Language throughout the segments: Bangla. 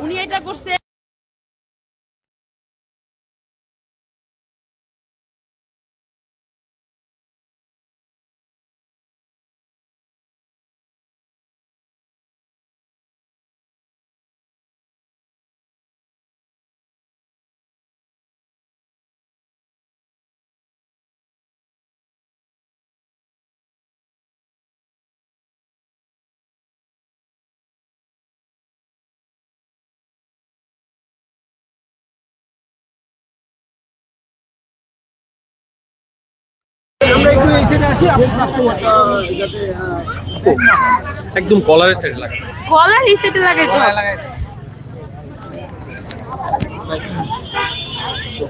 উনি এটা করছে একটু এই সাইডে আসি আপনি কাস্টমারটা যাতে একদম কলারের সাইড লাগে কলার রিসেটে লাগাইতে হবে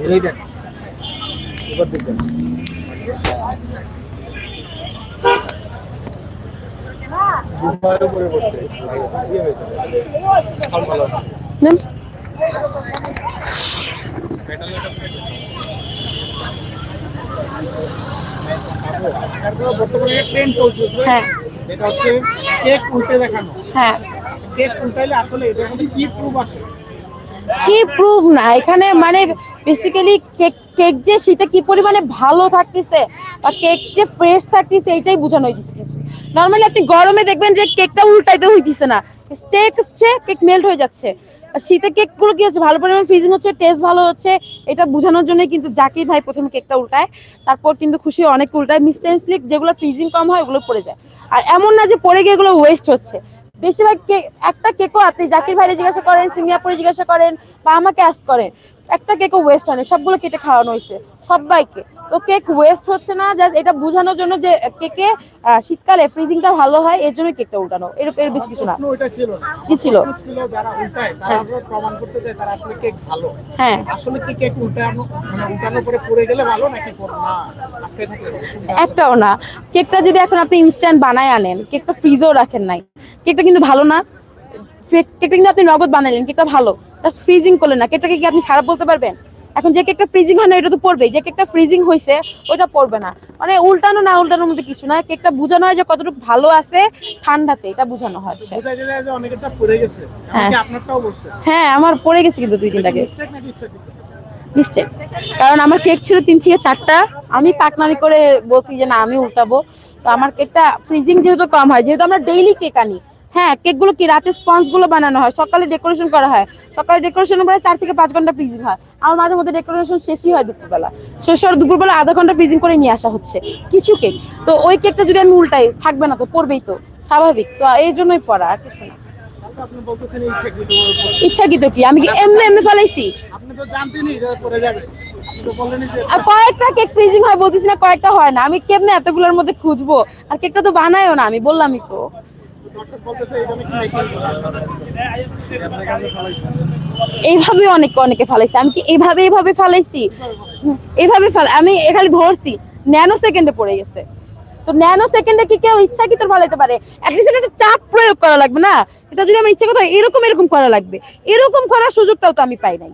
এই দেন এবার দুবারের উপরে বর্তমানে ট্রেন্ড চলছে হ্যাঁ। এটা হচ্ছে কেক উল্টে দেখানো। হ্যাঁ। কেক উল্টাইলে আসলে এটার কি প্রুফ আসে কি প্রুফ না? এখানে মানে বেসিক্যালি কেক কেক যে সেটা কি পরিমাণে ভালো থাকতেছে বা কেক যে ফ্রেশ থাকতেছে এটাই বোঝানো হইতেছে। নর্মালি আপনি গরমে দেখবেন যে কেকটা উল্টাইতে হইতেছে না। স্টেক কেক মেল্ট হয়ে যাচ্ছে। শীতে কেকগুলো কি হচ্ছে? ভালো পরিমাণে ফ্রিজিং হচ্ছে টেস্ট ভালো হচ্ছে, এটা বোঝানোর জন্য কিন্তু জাকির ভাই প্রথমে কেকটা উল্টায়। তারপর কিন্তু খুশি অনেক উল্টায়। মিস্টেন্সলি যেগুলো ফ্রিজিং কম হয়, ওগুলো পড়ে যায়। আর এমন না যে পড়ে গিয়ে এগুলো ওয়েস্ট হচ্ছে। বেশিরভাগ কেক একটা কেকও আপনি জাকির ভাইরে জিজ্ঞাসা করেন সিঙ্গাপুরে জিজ্ঞাসা করেন বা আমাকে আস্ক করেন, একটা কেকও ওয়েস্ট হয় সবগুলো কেটে খাওয়ানো হয়েছে। সবাইকে। তো কেক ওয়েস্ট হচ্ছে না জাস্ট এটা বোঝানোর জন্য যে কেকে শীতকালে ফ্রিজিংটা ভালো হয় এর জন্য কেকটা উল্টানো। এর এর বেশি কিছু না। কি ছিল? ছিল যারা উল্টায় তারা প্রমাণ করতে চায় তারা আসলে কেক ভালো। হ্যাঁ। আসলে কি কেক উল্টানো মানে উল্টানোর পরে পড়ে গেলে ভালো নাকি পড়ে না? একটাও না। কেকটা যদি এখন আপনি ইনস্ট্যান্ট বানায় আনেন কেকটা ফ্রিজেও রাখেন নাই কেকটা কিন্তু ভালো না। কেক- কেকটা কিন্তু আপনি নগদ বানালেন কেকটা ভালো। ফ্রিজিং করলেন না। কেকটাকে কি আপনি খারাপ বলতে পারবেন? এখন যে কেকটা ফ্রিজিং হয় না এটা তো পড়বে যে কেকটা ফ্রিজিং হয়েছে ওইটা পড়বে না। মানে উল্টানো না উল্টানোর মধ্যে কিছু না। কেকটা বোঝানো হয় যে কতটুকু ভালো আছে ঠান্ডাতে এটা বোঝানো হচ্ছে। হ্যাঁ। হ্যাঁ আমার পড়ে গেছে কিন্তু দুই মিস্টেক মিস্টেক কারণ আমার কেক ছিল তিন থেকে চারটা। আমি পাকনামি করে বলছি যে না আমি উল্টাবো। তো আমার কেকটা ফ্রিজিং যেহেতু কম হয় যেহেতু আমরা ডেইলি কেক আনি। হ্যাঁ কেকগুলো কি রাতে স্পঞ্জগুলো বানানো হয়? সকালে ডেকোরেশন করা হয়। সকালে ডেকোরেশনের পরে চার থেকে পাঁচ ঘণ্টা ফ্রিজিং হয়। আমার মাঝে মধ্যে ডেকোরেশন শেষই হয় দুপুরবেলা। শেষ হওয়ার দুপুরবেলা আধা ঘণ্টা ফ্রিজিং করে নিয়ে আসা হচ্ছে। কিছু কেক তো ওই কেকটা যদি আমি উল্টাই থাকবে না তো পড়বেই তো। স্বাভাবিক। তো এই জন্যই পড়া আর কিছু না। ইচ্ছাকৃত কি আমি কি এমনি এমনি ফেলাইছি? কয়েকটা কেক ফ্রিজিং হয় বলতেছি না কয়েকটা হয় না। আমি কেমনে এতগুলোর মধ্যে খুঁজবো? আর কেকটা তো বানায়ও না আমি বললামই তো। এইভাবে অনেকে অনেকে ফালাইছে। আমি কি এইভাবে এইভাবে ফালাইছি? এইভাবে আমি এখানে ধরছি। ন্যানো সেকেন্ডে পড়ে গেছে। তো ন্যানো সেকেন্ডে কি কেউ ইচ্ছা কি তোর ফালাইতে পারে? অ্যাটলিস্ট একটা চাপ প্রয়োগ করা লাগবে না? এটা যদি আমার ইচ্ছা কথা এরকম এরকম করা লাগবে। এরকম করার সুযোগটাও তো আমি পাই নাই।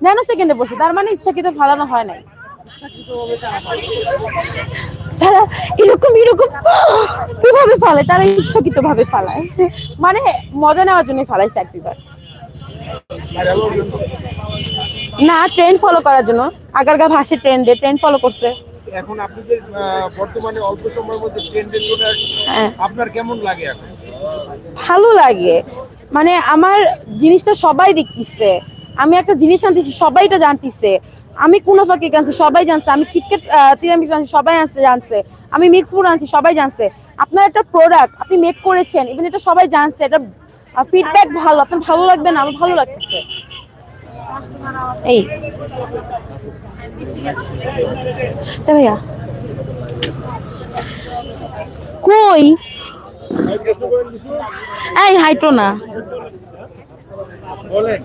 ন্যানো সেকেন্ডে পড়ছে, তার মানে ইচ্ছাকৃত ফালানো হয় নাই? তারা। যারা এরকম এরকম কীভাবে ফালে? তারা ইচ্ছাকৃত ভাবে ফালায়। মানে মজা নেওয়ার জন্য ফালাইছে একবার ভাইরাল না ট্রেন্ড ফলো করার জন্য। আগারগা ভাষে ট্রেন্ডে ট্রেন্ড ফলো করছে। এখন আপনি যে বর্তমানে অল্প সময়ের মধ্যে ট্রেন্ডে চলে আসছে হ্যাঁ। আপনার কেমন লাগে এখন? ভালো লাগে। মানে আমার জিনিসটা সবাই দেখতেছে। আমি একটা জিনিস আনতেছি সবাই এটা জানতেছে। আমি কুনাফা কেক আনছি সবাই জানছে। আমি কিটকেট তিরামিস আনছি সবাই আনছে জানছে। আমি মিক্স ফুড আনছি সবাই জানছে। আপনার একটা প্রোডাক্ট আপনি মেক করেছেন ইভেন এটা সবাই জানছে এটা ফিডব্যাক ভালো আপনার ভালো লাগবে না? আমার ভালো লাগতেছে। এই। ভাইয়া। কই? এই হাইটো না। বলেন।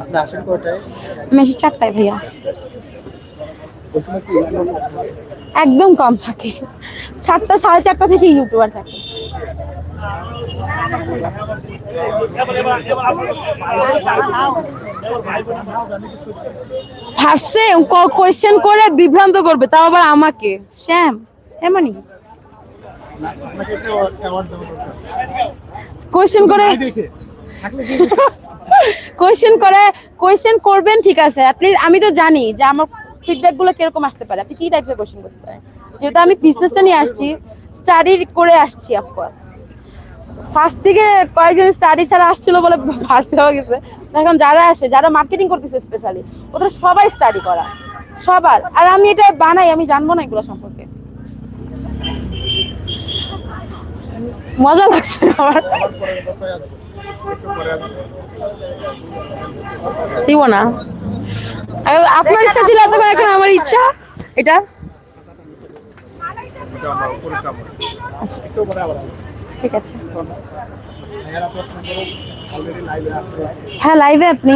আপনি আসেন কয়টায় মেশি চারটায় ভাইয়া। একদম কম থাকে। চারটা সাড়ে চারটা থেকে ইউটিউবার থাকে। ভাবছে কোয়েশ্চেন করে বিভ্রান্ত করবে তাও আবার আমাকে। শ্যাম এমনই আপনাকে একটা অ্যাওয়ার্ড দেওয়া কোয়েশ্চেন করে কোয়েশ্চেন করে কোয়েশ্চেন করবেন ঠিক আছে। অ্যাটলিস্ট আমি তো জানি যে আমার ফিডব্যাকগুলো কীরকম আসতে পারে। আপনি কি টাইপের কোয়েশ্চেন করতে পারেন? যেহেতু আমি বিজনেসটা নিয়ে আসছি স্টাডি করে আসছি অফকোর্স ফার্স্ট থেকে কয়েকজন স্টাডি ছাড়া আসছিল বলে ফার্স্ট হয়ে গেছে। এখন যারা আসে যারা মার্কেটিং করতেছে স্পেশালি ওদের সবাই স্টাডি করা। সবার। আর আমি এটা বানাই আমি জানব না এগুলো সম্পর্কে। মজা লাগছে আমার। দিব না। আপনার ইচ্ছা ছিল এত করে এখন আমার ইচ্ছা? এটা? ঠিক আছে। হ্যাঁ লাইভে আপনি।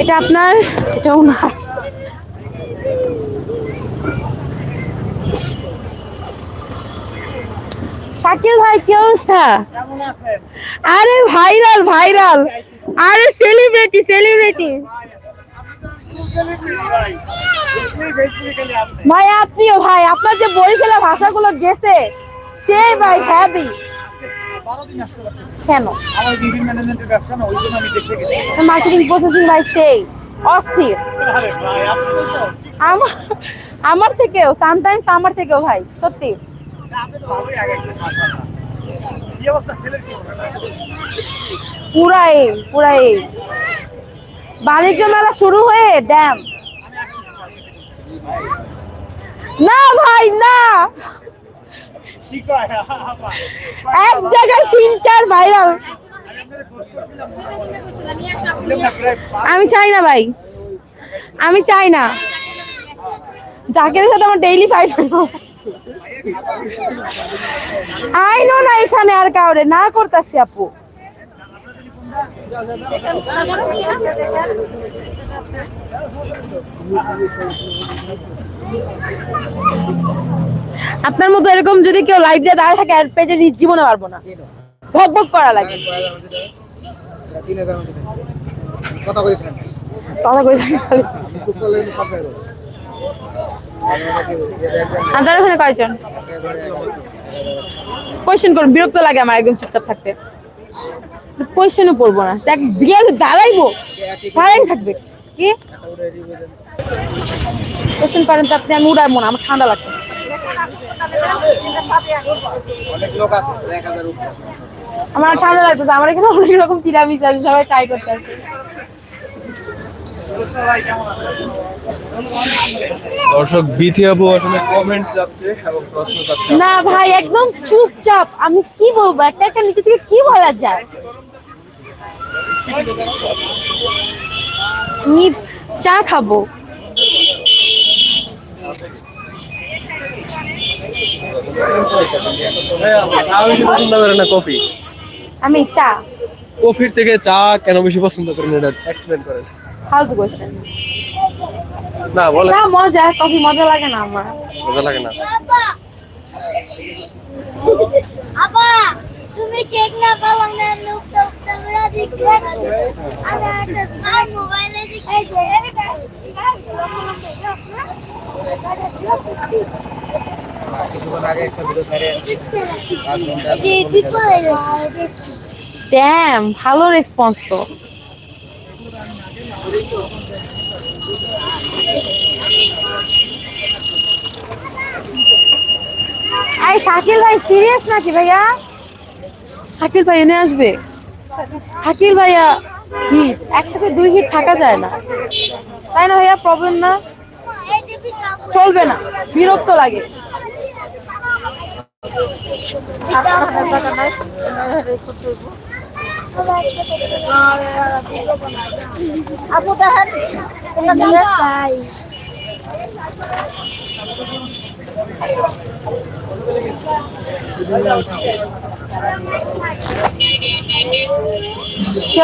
এটা আপনার? এটা ওনার। শাকিল ভাই কি অবস্থা? আরে ভাইরাল ভাইরাল। আরে সেলিব্রিটি সেলিব্রিটি ভাই আপনিও ভাই আপনার যে বরিশালের ভাষাগুলো গেছে সেই ভাই হ্যাপি কেন? মার্কেটিং প্রসেসিং ভাই সেই অস্থির। আমার থেকেও সামটাইমস আমার থেকেও ভাই সত্যি। আপনি তো ভালোই আগাইছেন মাশাআল্লাহ কি অবস্থা ছেলের কি অবস্থা পুরা এই পুরা এই বাণিজ্য মেলা শুরু হয়ে ড্যাম না ভাই, না। এক জায়গায় তিন, চার ভাইরাল আমি চাই না ভাই। আমি চাই না। জাকের সাথে আমার ডেইলি ফাইট আইনো না এখানে আর কাউরে না করতেছি আপু। আপনার মতো এরকম যদি কেউ লাইভ দিয়ে দাঁড়িয়ে থাকে আর পেজে নিজ জীবনে পারব না। ভক ভক করা লাগে। কথা কথা কই আপনার ওখানে কয়জন? কোয়েশ্চেন করুন বিরক্ত লাগে আমার একদম চুপচাপ থাকতে। কোয়েশ্চেনও পড়ব না। দেখ দিয়ে দাঁড়াইবো দাঁড়াই থাকবে। কি? কোয়েশ্চেন করেন তো আপনি আমি উড়াবো না আমার ঠান্ডা লাগছে। আমার ঠান্ডা লাগতেছে আমার এখানে অনেক রকম তিরামিস আছে সবাই ট্রাই করতে আছে দর্শক বিথি আপু আসলে কমেন্ট যাচ্ছে এবং প্রশ্ন যাচ্ছে। না ভাই একদম চুপচাপ। আমি কি বলব? একটা একটা নিচে থেকে কি বলা যায়? আমি চা খাব। হ্যাঁ, না কফি? আমি চা। কফির থেকে চা কেন বেশি পছন্দ করেন? এটা এক্সপ্লেন করেন। ফালতু কোয়েশ্চেন না বলে চা মজা কফি মজা লাগে না আমার মজা লাগে না আপা তুমি কেক না পালাম না লোক তো তোমরা দেখছি আমি একটা স্মার্ট মোবাইলে দেখছি আগে একটা ড্যাম ভালো রেসপন্স তো আই শাকিল ভাই সিরিয়াস নাকি ভাইয়া? শাকিল ভাই এনে আসবে। শাকিল ভাইয়া হিট একসাথে দুই হিট থাকা যায় না। তাই না ভাইয়া প্রবলেম না? চলবে না। বিরক্ত লাগে। আপু দেখেন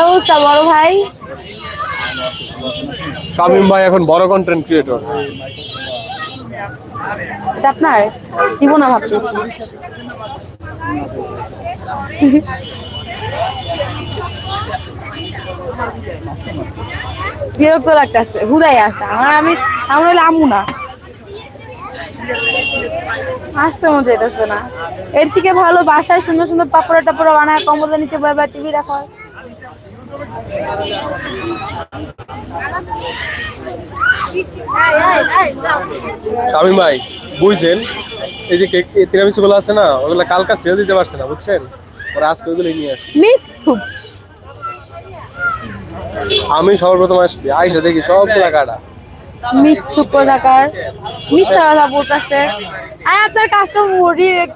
অবস্থা বড় ভাই? শামিম ভাই এখন বড় কন্টেন্ট ক্রিয়েটর আপনার? দিব না ভাবতেছি। বিরক্ত লাগতেছে, হুদাই আসা। আমার আমি, আমার হলে আমু না। আসতে মজা যেতেছে না। এর থেকে ভালো বাসায় সুন্দর সুন্দর পাপড়া টাপড়া বানায় কম্বলের নিচে বয় বা টিভি দেখা। হয় শামিম ভাই, বুঝছেন? এই যে কেক তিরামিসু গুলো আছে না, ওগুলো কালকা সেল দিতে পারছে না, বুঝছেন? ওরা আজকে ওইগুলো নিয়ে আসছে। মিথ্যু আমি সবার প্রথম আসছি আইসা দেখি সবগুলা কাটা মৃত্যু কোথাকার। মিথ্যা কথা বলতেছে আর আপনার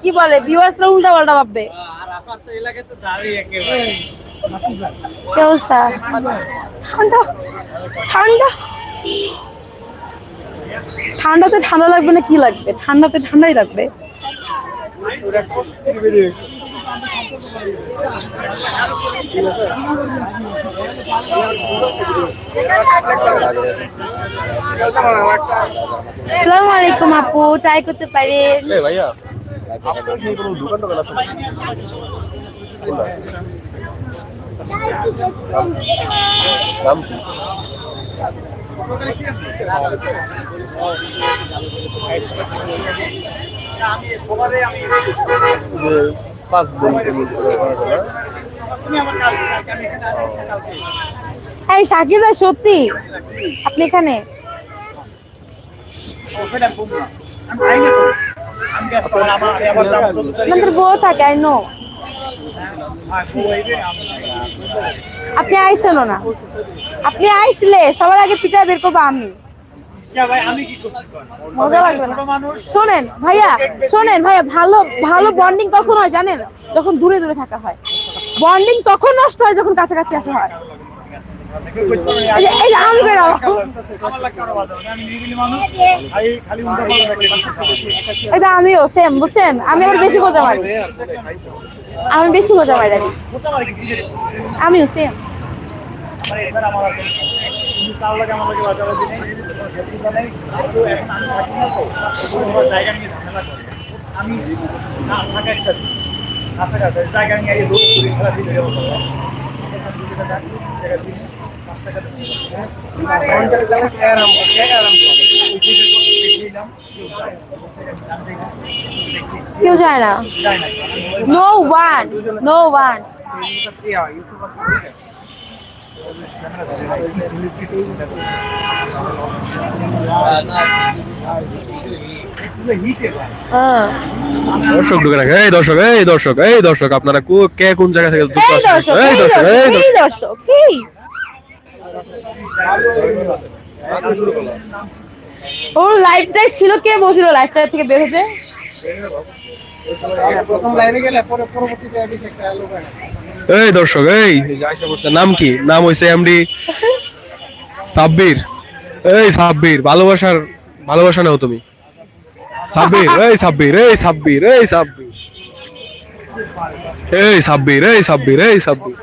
কি বলে ভিউয়ার্সরা উল্টা পাল্টা ভাববে ঠান্ডা ঠান্ডা। ঠান্ডাতে ঠান্ডা লাগবে না কি লাগবে? ঠান্ডাতে ঠান্ডাই লাগবে। আসসালামু আলাইকুম আপু ট্রাই করতে পারেন ভাইয়া আপনার কি কোনো দোকান টোকান আছে নাকি? কোনটা? নাম কি যে পাঁচ এই ভাই, সত্যি? আপনি এখানে? থাকে আই আপনি আইসেন না। আপনি আইসলে সবার আগে পিঠা বের করব আমি। শোনেন ভাইয়া শোনেন ভাইয়া ভালো ভালো বন্ডিং কখন হয় জানেন? যখন দূরে দূরে থাকা হয়। বন্ডিং তখন নষ্ট হয় যখন কাছাকাছি আসা হয়? আমিও সেম বুঝছেন? আমি আবার বেশি মজা মারি আমি বেশি মজা মারি আমিও সেম আমি না থাকা একটা না থাকা একটা জায়গা নিয়ে এই রোড করে খেলা দিলে এরকম হবে। এখান থেকে টাকা, জায়গা দিন, পাঁচ টাকা দিন। পঞ্চাশ টাকা সে আরাম করে, সে আরাম করে। ওই যে যে কথা দেখিয়ে দিলাম, কেউ যায় না। আমি দেখি, কেউ যায় না যায় না। নো ওয়ান নো ওয়ান দর্শক ঢুকে রাখে। এই দর্শক এই দর্শক এই দর্শক আপনারা কে কোন জায়গা থেকে যুক্ত এই আছেন? দর্শক এই এই ওর লাইফটাই ছিল কে বলছিল লাইফটাই থেকে বের হতে? প্রথম লাইনে গেলে পরে পরবর্তীতে একটা লোক এই দর্শক এই। নাম কি? নাম হইছে এমডি সাব্বির। এই সাব্বির ভালোবাসার ভালোবাসা নাও তুমি। সাব্বির এই সাব্বির এই সাব্বির এই সাব্বির। এই সাব্বির এই সাব্বির এই সাব্বির।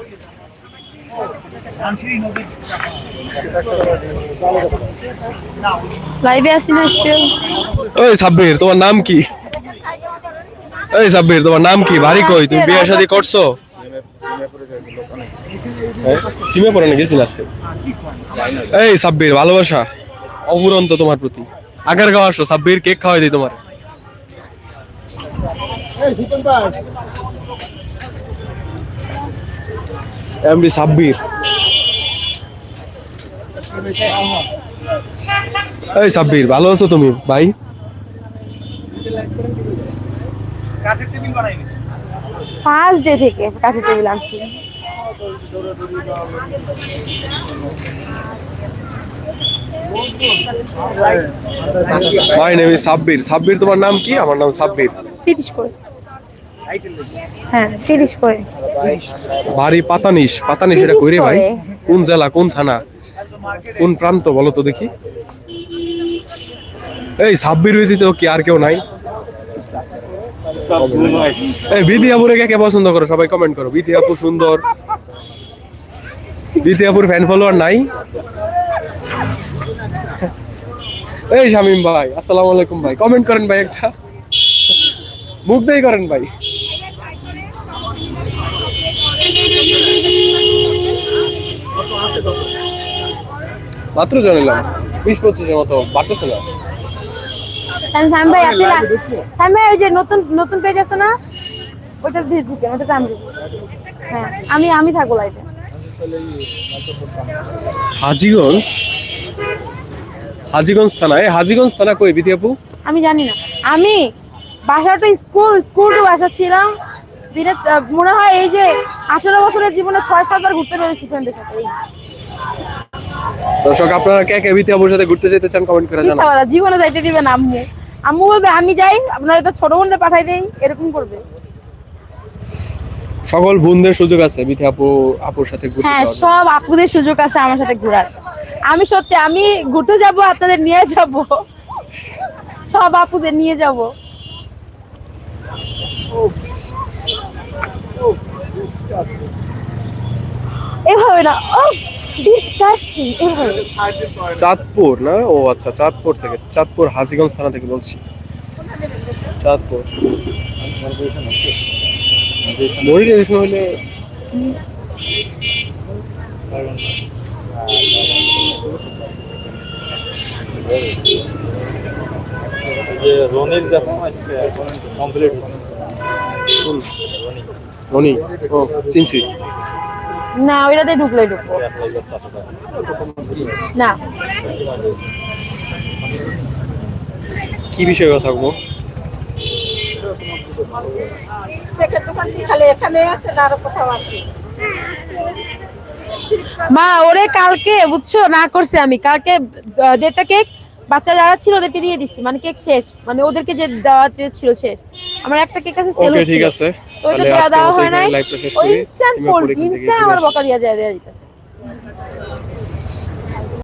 লাইভে আসি না স্টিল ওই সাব্বির তোমার নাম কি? এই সাব্বির তোমার নাম কি? বাড়ি কই তুমি বিয়ে শাদী করছ? সিমে পড়ে না গেছিল আজকে। এই সাব্বির ভালোবাসা তোমার প্রতি। আগের আসো সাব্বির কেক খাওয়াই দিই তোমার। এমডি সাব্বির। এই সাব্বির ভালো আছো তুমি ভাই? কাঠের টেবিল ফার্স্ট ডে থেকে কাঠি টেবিল আনছি। My name is Sabbir Sabbir তোমার নাম কি? আমার নাম সাব্বির তিরিশ করে। হ্যাঁ তিরিশ করে। বাড়ি পাতানিস পাতানিস এটা কই রে ভাই। কোন জেলা কোন থানা? কোন প্রান্ত বলো তো দেখি। এই সাব্বির ব্যতীত কি আর কেউ নাই? এই কে কে পছন্দ করো? সবাই কমেন্ট করো। বিধি সুন্দর। বিধি আপুর ফ্যান ফলোয়ার নাই। এই শামিম ভাই আসসালামু আলাইকুম ভাই। কমেন্ট করেন ভাই একটা। মুখ দেই করেন ভাই। মাত্র জানিলাম বিশ পঁচিশের মতো বাড়তেছে না। তাহলে শাম ভাই আপনি না লাইভে ভাই ওই যে নতুন নতুন পেজ আছে না? ওটা দিয়ে ঢুকেন ওটা আমি হ্যাঁ আমি আমি থাকব লাইভে হাজিগঞ্জ? হাজিগঞ্জ থানা এই হাজিগঞ্জ থানা কই বিধি আপু? আমি জানি না। আমি বাসাটা স্কুল স্কুল টু বাসা ছিলাম। দিনে মনে হয় এই যে আঠারো বছরের জীবনে ছয় সাতবার ঘুরতে পেরেছি ফ্রেন্ডের সাথে। দর্শক আপনারা কে কে বিধি আপুর সাথে ঘুরতে যেতে চান কমেন্ট করে জানান। জীবনে যাইতে দিবেন আম্মু। আম্মু বলবে আমি যাই আপনারা তো ছোট বোনটা পাঠাই দেই এরকম করবে। সকল বোনদের সুযোগ আছে বিধি আপু আপুর সাথে ঘুরতে হ্যাঁ সব আপুদের সুযোগ আছে আমার সাথে ঘোরার। আমি সত্যি আমি ঘুরতে যাব আপনাদের নিয়ে যাব। সব আপুদের নিয়ে যাব। এভাবে না ও ডিসকাস্টিং এভাবে চাঁদপুর না? ও আচ্ছা চাঁদপুর থেকে। চাঁদপুর হাজিগঞ্জ থানা থেকে বলছি। চাঁদপুর। মনিটাইজেশন হলে যে রনির দেখো কমপ্লিট রনি। ও চিনছি। না ওইটাতে ঢুকলে। ঢুকবো না। কি বিষয়ে কথা বলব? মা ওরে কালকে বুঝছ? না করছে আমি। কালকে দেড়টা কেক বাচ্চা যারা ছিল ওদেরকে দিয়ে দিচ্ছি মানে কেক শেষ। মানে ওদেরকে যে দেওয়া ছিল শেষ। আমার একটা কেক আছে সেল ঠিক আছে। ওইটা দেওয়া দেওয়া হয় নাই। ইনস্ট্যান্ট কোল্ড ইনস্ট্যান্ট আমার বকা দিয়া যায় দেয়া দিতেছে।